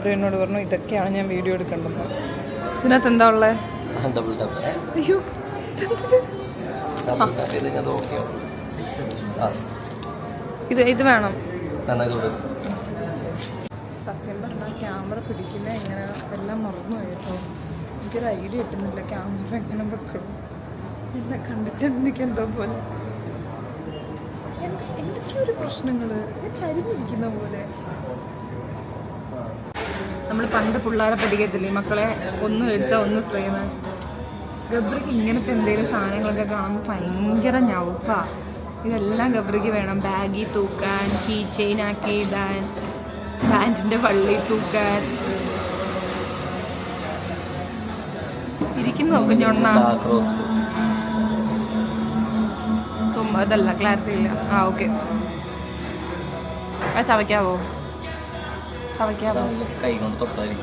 ഗബ്രു എന്നോട് പറഞ്ഞു ഇതൊക്കെയാണ് ഞാൻ വീഡിയോ എടുക്കേണ്ടത്. ഇതിനകത്ത് എന്താ ഉള്ളത് അയ്യോ ഇത്? ഇത് വേണം. സത്യം പറഞ്ഞാൽ ക്യാമറ പിടിക്കുന്ന എങ്ങനെ എല്ലാം മറന്നു കേട്ടോ എനിക്കൊരു ഐഡിയ കിട്ടുന്നില്ല ക്യാമറ എങ്ങനെ വെക്കണം. എന്നെ കണ്ടിട്ട് എനിക്ക് എന്തോ പോലെ. എന്തൊക്കെയൊരു പ്രശ്നങ്ങൾ. പ്രശ്നങ്ങൾ ഞാൻ ചരിഞ്ഞിരിക്കുന്ന പോലെ. നമ്മൾ പണ്ട് പിള്ളേരെ പഠിക്കത്തില്ലേ? മക്കളെ ഒന്ന് എടുത്താൽ ഒന്ന് ഫ്രെയിം ഗബ്രിക്ക് ഇങ്ങനത്തെ എന്തെങ്കിലും സാധനങ്ങളൊക്കെ കാണുമ്പോൾ ഭയങ്കര ഞവുപ്പാ ഇതെല്ലാം ഗബ്രിക്ക് വേണം. ബാഗി തൂക്കാൻ കീ ചെയിൻ ആക്കി ഇടാൻ പാന്റിന്റെ പള്ളി തൂക്കാൻ. ഇരിക്കുന്നു നോക്കും സോ അതല്ല ക്ലാരിറ്റി ഇല്ല. ആ ഓക്കെ ആ ചവയ്ക്കാവോ? കൈ കൊണ്ട് തൊട്ടായിരിക്കും.